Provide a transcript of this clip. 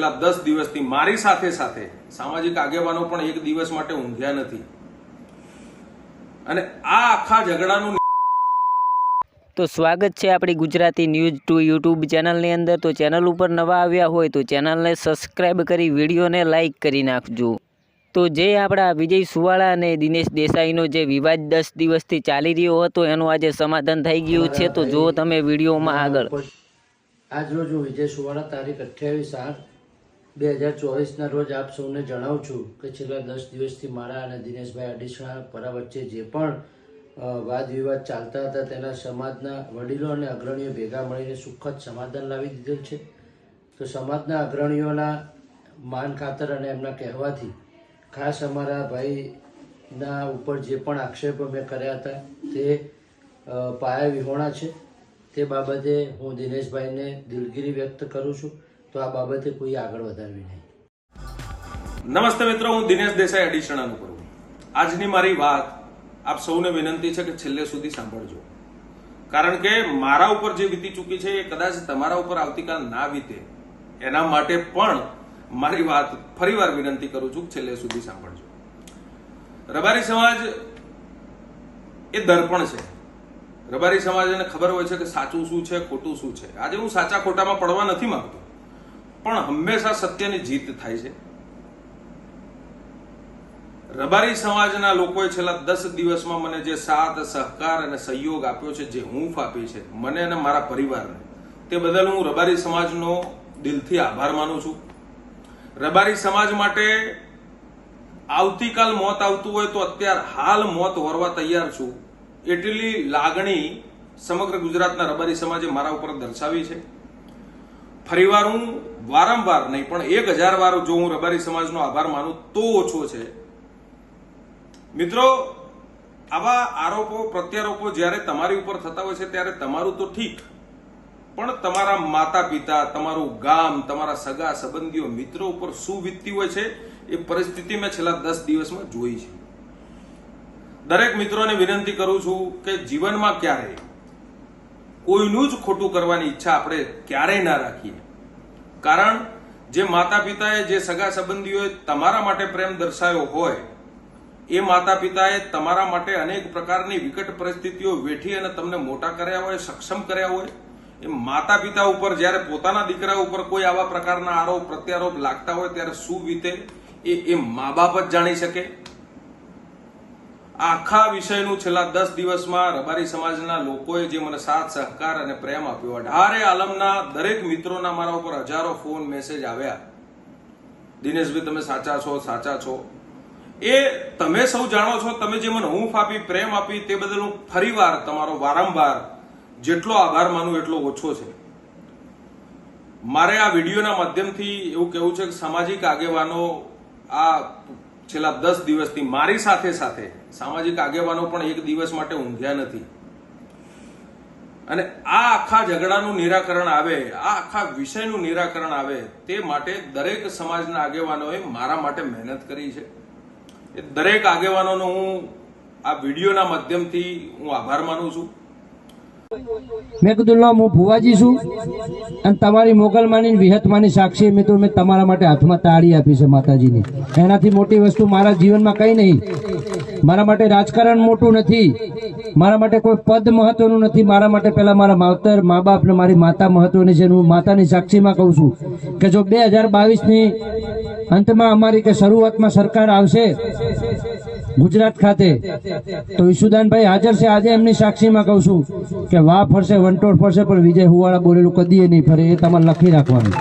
છેલ્લા દસ દિવસથી મારી સાથે સાથે સામાજિક આગેવાનો પણ એક દિવસ માટે ઊંઘ્યા નથી. અને આ આખા ઝઘડાનું તો સ્વાગત છે આપણી ગુજરાતી ન્યૂઝ ટુ યુટ્યુબ ચેનલની અંદર. તો ચેનલ ઉપર નવા આવ્યા હોય તો ચેનલને સબસ્ક્રાઈબ કરી વિડીયોને લાઇક કરી નાખજો. તો જે આપણા વિજય સુવાળા અને દિનેશ દેસાઈનો જે વિવાદ દસ દિવસથી ચાલી રહ્યો હતો એનું આજે સમાધાન થઈ ગયું છે. તો જુઓ તમે વિડીયોમાં આગળ. આજ રોજ વિજય સુવાળા તારીખ અઠ્યાવીસ આઠ બે હજાર ચોવીસના રોજ આપ સૌને જણાવું છું કે છેલ્લા દસ દિવસથી મારા અને દિનેશભાઈ અડીસણા પરા વચ્ચે જે પણ વાદ વિવાદ ચાલતા હતા તેના સમાજના વડીલો અને અગ્રણીઓ ભેગા મળીને સુખદ સમાધાન લાવી દીધેલ છે. તો સમાજના અગ્રણીઓના માન ખાતર અને એમના કહેવાથી ખાસ અમારા ભાઈના ઉપર જે પણ આક્ષેપો મેં કર્યા હતા તે પાયા વિહોણા છે. તે બાબતે હું દિનેશભાઈને દિલગીરી વ્યક્ત કરું છું. તો આ બાબતે કોઈ આગળ વધારવી નહીં. નમસ્તે મિત્રો, હું દિનેશ દેસાઈ એડિશન કરું આજની મારી વાત આપ સૌને વિનંતી છે કે છેલ્લે સુધી સાંભળજો. કારણ કે મારા ઉપર જે વીતી ચૂકી છે એ કદાચ તમારા ઉપર આવતીકાલ ના વીતે. એના માટે પણ મારી વાત ફરીવાર વિનંતી કરું છું છેલ્લે સુધી સાંભળજો. રબારી સમાજ એ દર્પણ છે. રબારી સમાજને ખબર હોય છે કે સાચું શું છે, ખોટું શું છે. આજે હું સાચા ખોટામાં પડવા નથી માંગતો. પણ હંમેશા સત્યની જીત થાય છે. રબારી સમાજના લોકોએ છેલ્લા દસ દિવસમાં મને જે સાથ, સહકાર અને સહયોગ આપ્યો છે, જે હૂંફ આપી છે, મને અને મારા પરિવારને, તે બદલ હું રબારી સમાજનો દિલથી આભાર માનું છું. રબારી સમાજ માટે આવતીકાલ મોત આવતું હોય તો અત્યારે હાલ મોત વરવા તૈયાર છું. એટલી લાગણી સમગ્ર ગુજરાતના રબારી સમાજે મારા ઉપર દર્શાવી છે. ફરીવાર હું વારંવાર નહીં, પણ એક હજાર વાર જો હું રબારી સમાજનો આભાર માનું તો ઓછો છે. મિત્રો, આવા આરોપો, પ્રત્યારોપો જ્યારે તમારી ઉપર થતા હોય છે, ત્યારે તમારું તો ઠીક. પણ તમારા માતા પિતા તમારું ગામ, તમારા સગા સંબંધીઓ, મિત્રો ઉપર શું વીતતી હોય છે, એ પરિસ્થિતિ મેં છેલ્લા દસ દિવસમાં જોઈ છે. દરેક મિત્રોને વિનંતી કરું છું કે જીવનમાં ક્યારેય કોઈનું જ ખોટું કરવાની ઈચ્છા આપણે ક્યારેય ના રાખીએ. કારણ જે માતા પિતાએ જે સગા સંબંધીઓએ તમારા માટે પ્રેમ દર્શાવ્યો હોય, એ માતા પિતાએ તમારા માટે અનેક પ્રકારની વિકટ પરિસ્થિતિઓ વેઠી અને તમને મોટા કર્યા હોય, સક્ષમ કર્યા હોય, એ માતા પિતા ઉપર જ્યારે પોતાના દીકરા ઉપર કોઈ આવા પ્રકારના આરોપ પ્રત્યારોપ લાગતા હોય, ત્યારે શું વીતે એ એ મા બાપ જ જાણી શકે. આખા વિષયનું છેલ્લા દસ દિવસમાં રબારી સમાજના લોકોએ જે મને સાથ, સહકાર અને પ્રેમ આપ્યો, અઢારે આલમના દરેક મિત્રોના મારા ઉપર હજારો ફોન મેસેજ આવ્યા. દિનેશભાઈ, તમે સાચા છો સાચા છો? એ તમે સૌ જાણો છો, તમે જે મને હૂંફ આપી, પ્રેમ આપી, તે બદલ હું ફરીવાર તમારો વારંવાર જેટલો આભાર માનું એટલો ઓછો છે. મારે આ વિડીયોના માધ્યમથી એવું કહેવું છે કે સામાજિક આગેવાનો આ છેલ્લા દસ દિવસથી મારી સાથે સાથે સામાજિક આગેવાનો પણ એક દિવસ માટે ઊંઘ્યા નથી. અને આ આખા ઝઘડાનું નિરાકરણ આવે, આ આખા વિષયનું નિરાકરણ આવે, તે માટે દરેક સમાજના આગેવાનોએ મારા માટે મહેનત કરી છે. એ દરેક આગેવાનોનો હું આ વિડીયોના માધ્યમથી હું આભાર માનું છું. મેં કીધું, લો, હું ભુવાજી છું અને તમારી મોગલમાની વિહતમાની સાક્ષી મિત્રો મેં તમારા માટે હાથમાં તાળી આપી છે માતાજીની. એનાથી મોટી વસ્તુ મારા જીવનમાં કંઈ નહીં. મારા માટે રાજકારણ મોટું નથી. મારા માટે કોઈ પદ મહત્વનું નથી. મારા માટે પહેલા મારા માવતર મા બાપ ને મારી માતા મહત્વની છે હું માતાની સાક્ષીમાં કહું છું કે જો બે હજાર બાવીસની અંતમાં અમારી કે શરૂઆતમાં સરકાર આવશે ગુજરાત ખાતે. તો ઈશુદાનભાઈ હાજર છે. આજે એમની સાક્ષીમાં કહું છું કે વાહ ફરશે, વંટોળ ફરશે, પણ વિજય હુવાળા બોલેલું કદીએ નહીં ફરે, એ તમારે લખી રાખવાનું.